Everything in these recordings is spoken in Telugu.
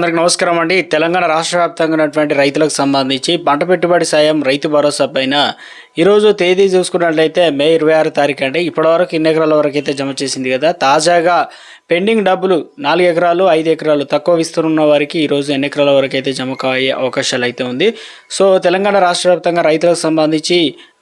అందరికి నమస్కారం అండి. తెలంగాణ రాష్ట్ర వ్యాప్తంగా ఉన్నటువంటి రైతులకు సంబంధించి పంట పెట్టుబడి సాయం రైతు భరోసా పైన ఈరోజు తేదీ చూసుకున్నట్లయితే మే ఇరవై ఆరు తారీఖు అండి. ఇప్పటివరకు ఇన్ని ఎకరాల వరకు అయితే జమ చేసింది కదా. తాజాగా పెండింగ్ డబ్బులు నాలుగు ఎకరాలు ఐదు ఎకరాలు తక్కువ విస్తరున్న వారికి ఈరోజు ఎన్ని ఎకరాల వరకు అయితే జమ అయ్యే అవకాశాలు అయితే ఉంది. సో తెలంగాణ రాష్ట్ర వ్యాప్తంగా రైతులకు సంబంధించి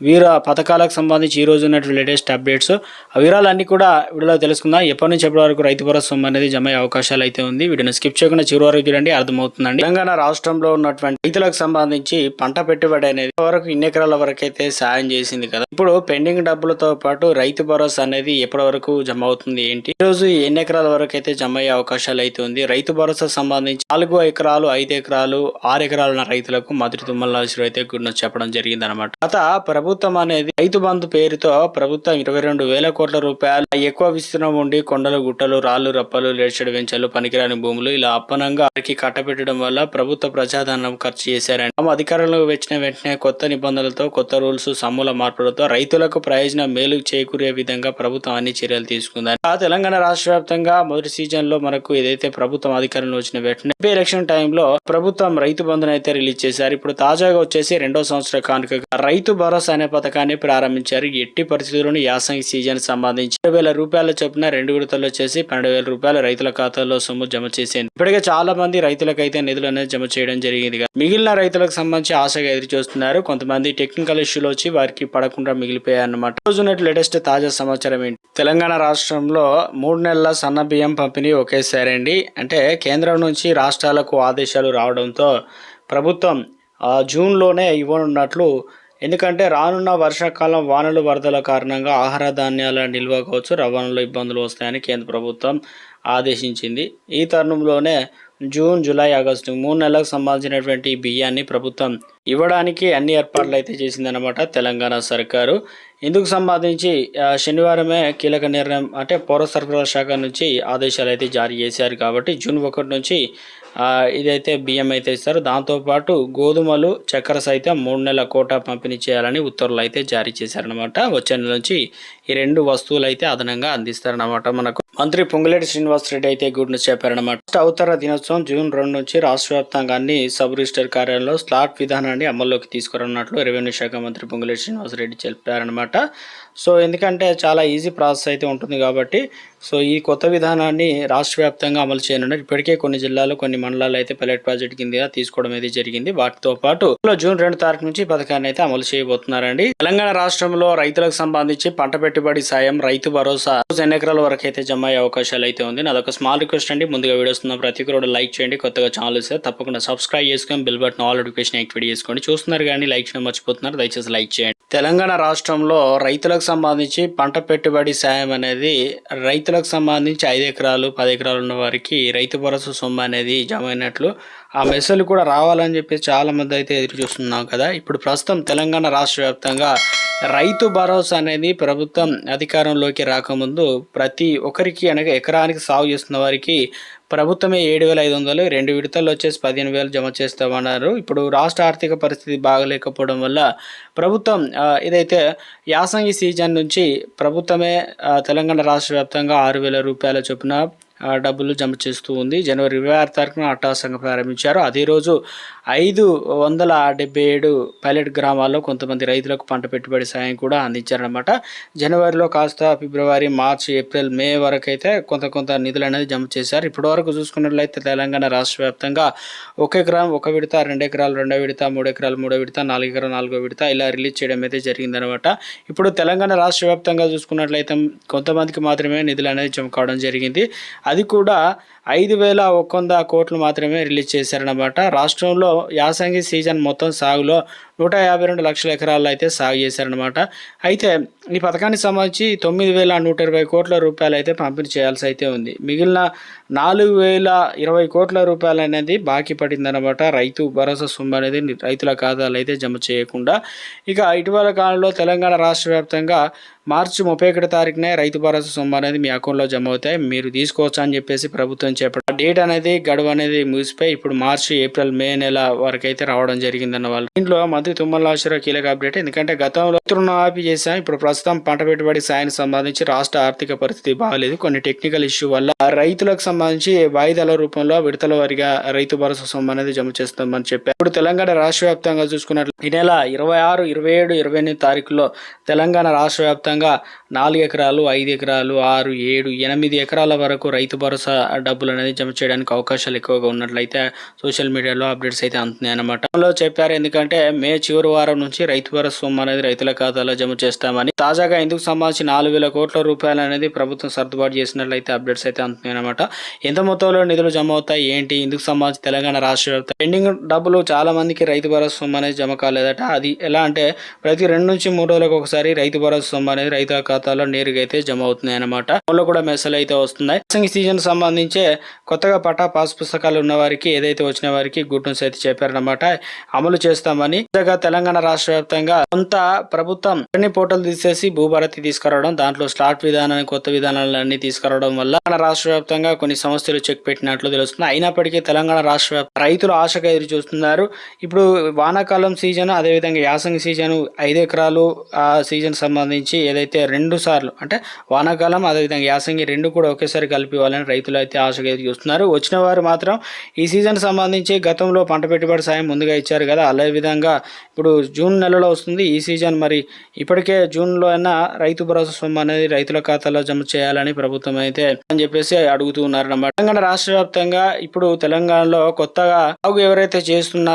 వీర పథకాలకు సంబంధించి ఈ ఉన్నటువంటి లేటెస్ట్ అప్డేట్స్. ఆ వివరాలన్నీ కూడా వీడియోలో తెలుసుకుందాం. ఎప్పటి నుంచి ఎప్పటి వరకు రైతు భరోసా అనేది జమ అయ్యే అవకాశాలు అయితే ఉంది. వీడియోని స్కిప్ చేయకుండా చివరి వరకు చూడండి అర్థమవుతుందండి. తెలంగాణ రాష్ట్రంలో ఉన్నటువంటి రైతులకు సంబంధించి పంట పెట్టుబడి అనేది వరకు ఇన్ని ఎకరాల వరకు అయితే సాయం చేసింది కదా. ఇప్పుడు పెండింగ్ డబ్బులతో పాటు రైతు భరోసా అనేది ఎప్పటి వరకు జమ అవుతుంది ఏంటి? ఈ రోజు ఎన్ని ఎకరాల వరకు అయితే జమ అయ్యే అవకాశాలు అయితే ఉంది. రైతు భరోసా సంబంధించి నాలుగు ఎకరాలు ఐదు ఎకరాలు ఆరు ఎకరాలున్న రైతులకు మొదటి తుమ్మల రాశి అయితే గుడిన చెప్పడం జరిగింది అనమాట గత ప్రభుత్వం అనేది రైతు బంధు పేరుతో ప్రభుత్వం ఇరవై రెండు వేల కోట్ల రూపాయలు ఎక్కువ విస్తీర్ణం ఉండి కొండలు గుట్టలు రాళ్ళు రప్పలు లేచడు వెంచలు పనికిరాని భూములు ఇలా అప్పనంగా వారికి కట్టబెట్టడం వల్ల ప్రభుత్వ ప్రజాధనం ఖర్చు చేశారని తమ అధికారంలోకి వచ్చిన వెంటనే కొత్త నిబంధనలతో కొత్త రూల్స్ సమూల మార్పులతో రైతులకు ప్రయోజనం మేలు చేకూరే విధంగా ప్రభుత్వం అన్ని చర్యలు తీసుకుందని ఆ తెలంగాణ రాష్ట్ర వ్యాప్తంగా మొదటి సీజన్లో మనకు ఏదైతే ప్రభుత్వం అధికారంలో వచ్చిన వెంటనే ఎంపీ ఎలక్షన్ టైంలో ప్రభుత్వం రైతు బంధును అయితే రిలీజ్ చేశారు. ఇప్పుడు తాజాగా వచ్చేసి రెండో సంవత్సర కానుక రైతు భరోసా అనే పథకాన్ని ప్రారంభించారు. ఎట్టి పరిస్థితుల్లోనూ యాసంగి సీజన్ సంబంధించి ఇరవై వేల రూపాయల చొప్పున రెండు విడతల్లో చేసి పన్నెండు వేల రూపాయలు రైతుల ఖాతాలో సొమ్ము జమ చేసింది ఇప్పటికే చాలా మంది రైతులకైతే నిధులు అనేది జమ చేయడం జరిగింది. మిగిలిన రైతులకు సంబంధించి ఆశగా ఎదురు చూస్తున్నారు. కొంతమంది టెక్నికల్ ఇష్యూలు వచ్చి వారికి పడకుండా మిగిలిపోయాయి అన్నమాట ఈ రోజు లేటెస్ట్ తాజా సమాచారం ఏంటి? తెలంగాణ రాష్ట్రంలో మూడు నెలల సన్న బియ్యం పంపిణీ ఒకేసారి అండి అంటే కేంద్రం నుంచి రాష్ట్రాలకు ఆదేశాలు రావడంతో ప్రభుత్వం జూన్లోనే ఇవ్వనున్నట్లు. ఎందుకంటే రానున్న వర్షాకాలం వానలు వరదల కారణంగా ఆహార ధాన్యాల నిల్వ కావచ్చు రవాణాలో ఇబ్బందులు వస్తాయని కేంద్ర ప్రభుత్వం ఆదేశించింది. ఈ తరుణంలోనే జూన్ జూలై ఆగస్టు మూడు నెలలకు సంబంధించినటువంటి బియ్యాన్ని ప్రభుత్వం ఇవ్వడానికి అన్ని ఏర్పాట్లు అయితే చేసిందనమాట తెలంగాణ సర్కారు. ఇందుకు సంబంధించి శనివారమే కీలక నిర్ణయం అంటే పౌర సరఫరాల శాఖ నుంచి ఆదేశాలు అయితే జారీ చేశారు కాబట్టి జూన్ ఒకటి నుంచి ఇదైతే బియ్యం అయితే ఇస్తారు. దాంతోపాటు గోధుమలు చక్కెర సైతం మూడు నెలల కోటా పంపిణీ చేయాలని ఉత్తర్వులు అయితే జారీ చేశారనమాట వచ్చే నెల నుంచి ఈ రెండు వస్తువులు అయితే అదనంగా అందిస్తారనమాట మనకు. మంత్రి పొంగులేటి శ్రీనివాస్ రెడ్డి అయితే గుడ్ న్యూస్ చెప్పారన్నమాట. రాష్ట్ర అవతర దినోత్సవం జూన్ రెండు నుంచి రాష్ట్ర వ్యాప్తంగా అన్ని సబ్ రిజిస్టర్ కార్యాలయంలో స్లాట్ విధానాన్ని అమల్లోకి తీసుకురన్నట్లు రెవెన్యూ శాఖ మంత్రి పొంగులేటి శ్రీనివాస్ రెడ్డి చెప్పారనమాట సో ఎందుకంటే చాలా ఈజీ ప్రాసెస్ అయితే ఉంటుంది కాబట్టి సో ఈ కొత్త విధానాన్ని రాష్ట్ర వ్యాప్తంగా అమలు చేయనున్నారు ఇప్పటికే కొన్ని జిల్లాలు కొన్ని మండలాలు అయితే పైలట్ ప్రాజెక్ట్ కింద తీసుకోవడం అయితే జరిగింది. వాటితో పాటు జూన్ రెండు తారీఖు నుంచి పథకాన్ని అయితే అమలు చేయబోతున్నారండి. తెలంగాణ రాష్ట్రంలో రైతులకు సంబంధించి పంట పెట్టుబడి సాయం రైతు భరోసా ఎన్ని ఎకరాల వరకు అయితే జమ అయ్యే అవకాశాలు అయితే ఉంది నాదొక స్మాల్ రిక్వెస్ట్ అండి. ముందుగా వీడియోస్ ఉన్న ప్రతి ఒక్కరు లైక్ చేయండి. కొత్తగా ఛానల్ ఇస్తే తప్పకుండా సబ్స్క్రైబ్ చేసుకొని bell button all notification activate చేసుకోండి. చూస్తున్నారు కానీ లైక్ చేయడం మర్చిపోతున్నారు. దయచేసి లైక్ చేయండి. తెలంగాణ రాష్ట్రంలో రైతులకు సంబంధించి పంట పెట్టుబడి సాయం అనేది రైతులకు సంబంధించి ఐదు ఎకరాలు పది ఎకరాలు ఉన్న వారికి రైతు భరోసా సొమ్ము అనేది జమ అయినట్లు ఆ మెసేజ్లు కూడా రావాలని చెప్పి చాలా మంది అయితే ఎదురు చూస్తున్నాం కదా. ఇప్పుడు ప్రస్తుతం తెలంగాణ రాష్ట్ర వ్యాప్తంగా రైతు భరోసా అనేది ప్రభుత్వం అధికారంలోకి రాకముందు ప్రతి ఒక్కరికి అనగా ఎకరానికి సాగు చేస్తున్న వారికి ప్రభుత్వమే ఏడు వేల ఐదు వందలు రెండు విడతల్లో వచ్చేసి పదిహేను వేలు జమ చేస్తామన్నారు. ఇప్పుడు రాష్ట్ర ఆర్థిక పరిస్థితి బాగలేకపోవడం వల్ల ప్రభుత్వం ఇదైతే యాసంగి సీజన్ నుంచి ప్రభుత్వమే తెలంగాణ రాష్ట్ర వ్యాప్తంగా ఆరు వేల రూపాయల చొప్పున డబ్బులు జమ చేస్తూ ఉంది. జనవరి ఇరవై ఆరు తారీఖున అట్టాసంగా ప్రారంభించారు. అదే రోజు ఐదు వందల డెబ్బై ఏడు పైలట్ గ్రామాల్లో కొంతమంది రైతులకు పంట పెట్టుబడి సాయం కూడా అందించారనమాట జనవరిలో కాస్త ఫిబ్రవరి మార్చి ఏప్రిల్ మే వరకు అయితే కొంత కొంత నిధులు అనేది జమ చేశారు. ఇప్పటి వరకు చూసుకున్నట్లయితే తెలంగాణ రాష్ట్ర వ్యాప్తంగా ఒక ఎకరం ఒక విడత రెండు ఎకరాలు రెండో విడత మూడు ఎకరాలు మూడో విడత నాలుగు ఎకరాలు నాలుగో విడత ఇలా రిలీజ్ చేయడం అయితే జరిగిందనమాట ఇప్పుడు తెలంగాణ రాష్ట్ర వ్యాప్తంగా చూసుకున్నట్లయితే కొంతమందికి మాత్రమే నిధులు అనేది జమ కావడం జరిగింది. అది కూడా ఐదు వేల ఒక వంద కోట్లు మాత్రమే రిలీజ్ చేశారనమాట రాష్ట్రంలో యాసంగి సీజన్ మొత్తం సాగులో నూట యాభై రెండు లక్షల ఎకరాల్లో అయితే సాగు చేశారనమాట అయితే ఈ పథకానికి సంబంధించి తొమ్మిది వేల నూట ఇరవై కోట్ల రూపాయలు అయితే పంపిణీ చేయాల్సి అయితే ఉంది. మిగిలిన నాలుగు వేల ఇరవై కోట్ల రూపాయలు అనేది బాకీ పడిందనమాట రైతు భరోసా సొమ్ము అనేది రైతుల ఖాతాలు అయితే జమ చేయకుండా. ఇక ఇటీవల కాలంలో తెలంగాణ రాష్ట్ర వ్యాప్తంగా మార్చి ముప్పై ఒకటి తారీఖునే రైతు భరోసా సొమ్ము అనేది మీ అకౌంట్లో జమ అవుతాయి. మీరు తీసుకోవచ్చు అని చెప్పేసి ప్రభుత్వం చెప్పడం డేట్ అనేది గడువు అనేది ముగిసిపోయి ఇప్పుడు మార్చి ఏప్రిల్ మే నెల వరకు అయితే రావడం జరిగిందన్న వాళ్ళు. దీంట్లో మంత్రి తుమ్మల నాగేశ్వరరావు కీలక అప్డేట్. ఎందుకంటే గతంలో ఆపి చేశాం. ఇప్పుడు ప్రస్తుతం పంట పెట్టుబడి సాయానికి సంబంధించి రాష్ట్ర ఆర్థిక పరిస్థితి బాగాలేదు కొన్ని టెక్నికల్ ఇష్యూ వల్ల రైతులకు సంబంధించి వాయిదాల రూపంలో విడతల వారిగా రైతు భరోసా సొమ్ము అనేది జమ చేస్తామని చెప్పారు. ఇప్పుడు తెలంగాణ రాష్ట్ర వ్యాప్తంగా చూసుకున్నట్లు ఈ నెల ఇరవై ఆరు ఇరవై ఏడు ఇరవై ఎనిమిది తారీఖులో తెలంగాణ రాష్ట్ర వ్యాప్తంగా నాలుగు ఎకరాలు ఐదు ఎకరాలు ఆరు ఏడు ఎనిమిది ఎకరాల వరకు రైతు భరోసా డబ్బులు అనేది జమ చేయడానికి అవకాశాలు ఎక్కువగా ఉన్నట్లయితే సోషల్ మీడియాలో అప్డేట్స్ అయితే అందుతున్నాయి అనమాట చెప్పారు ఎందుకంటే మే చివరి వారం నుంచి రైతు భరోసా సొమ్ము అనేది రైతుల ఖాతాలో జమ చేస్తామని. తాజాగా ఇందుకు సంబంధించి నాలుగు వేల కోట్ల రూపాయలు అనేది ప్రభుత్వం సర్దుబాటు చేసినట్లయితే అప్డేట్స్ అయితే అందుతున్నాయి అనమాట ఎంత మొత్తంలో నిధులు జమ అవుతాయి ఏంటి? ఇందుకు సంబంధించి తెలంగాణ రాష్ట్ర వ్యాప్తంగా పెండింగ్ డబ్బులు చాలా మందికి రైతు భరోసా సొమ్ము అనేది జమ కాలేదట. అది ఎలా అంటే ప్రతి రెండు నుంచి మూడు రోజులకు ఒకసారి రైతు భరోసా సొమ్ము అనేది రైతుల ఖాతాలో నేరుగా అయితే జమ అవుతున్నాయి అనమాట ఫోన్లో కూడా మెసేజ్ అయితే వస్తున్నాయి. యాసంగి సీజన్ సంబంధించే కొత్తగా పటా పాస్ పుస్తకాలు ఉన్న వారికి ఏదైతే వచ్చిన వారికి గుడ్ న్యూస్ అయితే చెప్పారనమాట అమలు చేస్తామని తెలంగాణ రాష్ట్ర వ్యాప్తంగా కొంత ప్రభుత్వం అన్ని పోర్టల్ తీసేసి భూభారతి తీసుకురావడం దాంట్లో స్లాట్ విధానాన్ని కొత్త విధానాలన్నీ తీసుకురావడం వల్ల తెలంగాణ రాష్ట్ర వ్యాప్తంగా కొన్ని సమస్యలు చెక్ పెట్టినట్లు తెలుస్తుంది. అయినప్పటికీ తెలంగాణ రాష్ట్ర వ్యాప్త రైతులు ఆశగా ఎదురు చూస్తున్నారు ఇప్పుడు వానాకాలం సీజన్ అదేవిధంగా యాసంగి సీజన్ ఐదు ఎకరాలు ఆ సీజన్ సంబంధించి ఏదైతే రెండు సార్లు అంటే వానాకాలం అదేవిధంగా యాసంగి రెండు కూడా ఒకేసారి కలిపి ఇవ్వాలని రైతులు అయితే ఆశగా చూస్తున్నారు. వచ్చిన వారు మాత్రం ఈ సీజన్ సంబంధించి గతంలో పంట పెట్టుబడి సాయం ముందుగా ఇచ్చారు కదా అదే విధంగా ఇప్పుడు జూన్ నెలలో వస్తుంది. ఈ సీజన్ మరి ఇప్పటికే జూన్లో అయినా రైతు భరోసా సొమ్ము అనేది రైతుల ఖాతాలో జమ చేయాలని ప్రభుత్వం అయితే అని చెప్పేసి అడుగుతూ ఉన్నారు అన్నమాట తెలంగాణ రాష్ట్ర వ్యాప్తంగా ఇప్పుడు తెలంగాణలో కొత్తగా సాగు ఎవరైతే చేస్తున్నారో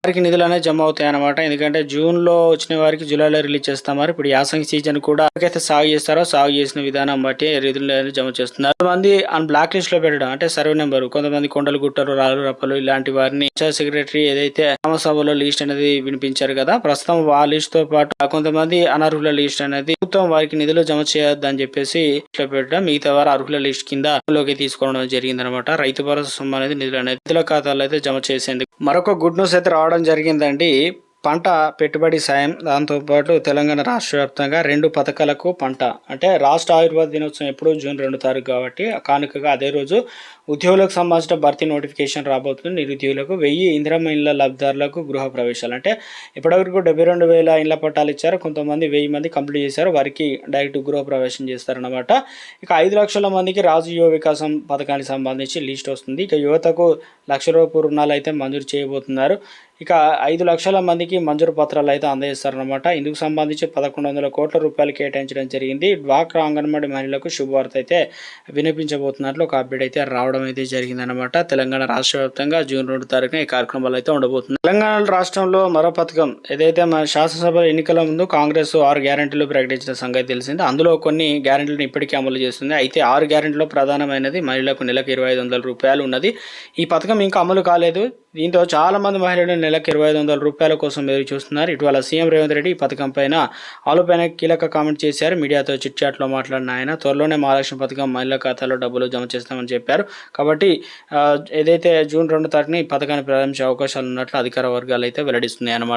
వారికి నిధులు అనేది జమ అవుతాయి అనమాట ఎందుకంటే జూన్లో వచ్చిన వారికి జూలైలో రిలీజ్ చేస్తామారు ఇప్పుడు యాసంగి సీజన్ కూడా ఎవరికైతే సాగు చేస్తారో సాగు చేసిన విధానం బట్టి నిధులు జమ చేస్తున్నారు. కొంతమంది అన్ బ్లాక్ లిస్ట్లో పెట్టడం అంటే సర్వే నెంబర్ కొంతమంది కొండలు గుట్టలు రాళ్ళు రప్పలు ఇలాంటి వారిని సెక్రటరీ ఏదైతే గ్రామ సభలో లిస్ట్ అనేది వినిపించారు కదా ప్రస్తుతం ఆ లిస్ట్తో పాటు కొంతమంది అనర్హుల లిస్ట్ అనేది ప్రభుత్వం వారికి నిధులు జమ చేయొద్దని చెప్పేసి లో పెట్టడం మిగతా వారు అర్హుల లిస్ట్ కింద లోకి తీసుకోవడం జరిగింది అనమాట రైతు భరోసా సొమ్ము అనేది నిధులు అనేది రైతుల ఖాతాలో అయితే జమ చేసేందుకు మరొక గుడ్ న్యూస్ అయితే రావడం జరిగిందండి. పంట పెట్టుబడి సాయం దాంతోపాటు తెలంగాణ రాష్ట్ర వ్యాప్తంగా రెండు పథకాలకు పంట. అంటే రాష్ట్ర ఆయుర్వేద దినోత్సవం ఎప్పుడు జూన్ రెండు తారీఖు కాబట్టి కానుకగా అదే రోజు ఉద్యోగులకు సంబంధించిన భర్తీ నోటిఫికేషన్ రాబోతుంది. నిరుద్యోగులకు వెయ్యి ఇందిరమ్మ ఇళ్ళ లబ్ధిదారులకు గృహ ప్రవేశాలు. అంటే ఇప్పటివరకు డెబ్బై రెండు వేల ఇళ్ళ పట్టాలు ఇచ్చారు. కొంతమంది వెయ్యి మంది కంప్లీట్ చేశారు. వారికి డైరెక్ట్ గృహ ప్రవేశం చేస్తారన్నమాట. ఇక ఐదు లక్షల మందికి రాజు యువ వికాసం పథకానికి సంబంధించి లిస్ట్ వస్తుంది. ఇక యువతకు లక్ష రూపాయల రుణాలు అయితే మంజూరు చేయబోతున్నారు. ఇక ఐదు లక్షల మందికి మంజూరు పత్రాలు అయితే అందజేస్తారనమాట ఇందుకు సంబంధించి పదకొండు వందల కోట్ల రూపాయలు కేటాయించడం జరిగింది. డ్వాక్రా అంగన్వాడీ మహిళలకు శుభవార్త అయితే వినిపించబోతున్నట్లు ఒక అప్డేట్ అయితే రావడం అయితే జరిగిందనమాట తెలంగాణ రాష్ట్ర వ్యాప్తంగా జూన్ రెండు తారీఖున ఈ కార్యక్రమాలు అయితే ఉండబోతుంది తెలంగాణ రాష్ట్రంలో మరో పథకం ఏదైతే మన శాసనసభ ఎన్నికల ముందు కాంగ్రెస్ ఆరు గ్యారెంటీలు ప్రకటించిన సంగతి తెలిసింది. అందులో కొన్ని గ్యారంటీలను ఇప్పటికీ అమలు చేస్తుంది. అయితే ఆరు గ్యారెంటీలో ప్రధానమైనది మహిళలకు నెలకు ఇరవై ఐదు వందల రూపాయలు ఉన్నది. ఈ పథకం ఇంకా అమలు కాలేదు. దీంతో చాలా మంది మహిళలు నెలకు ఇరవై ఐదు వందల రూపాయల కోసం ఎదురు చూస్తున్నారు. ఇటీవల సీఎం రేవంత్ రెడ్డి ఈ పథకం పైన ఆలోపైన కీలక కామెంట్ చేశారు. మీడియాతో చిట్చాట్లో మాట్లాడిన ఆయన త్వరలోనే మహాలక్ష్మి పథకం మహిళల ఖాతాలో డబ్బులు జమ చేస్తామని చెప్పారు. కాబట్టి ఏదైతే జూన్ రెండు తారీఖున ఈ పథకాన్ని ప్రారంభించే అవకాశాలు ఉన్నట్లు అధికార వర్గాలు అయితే వెల్లడిస్తున్నాయి అన్నమాట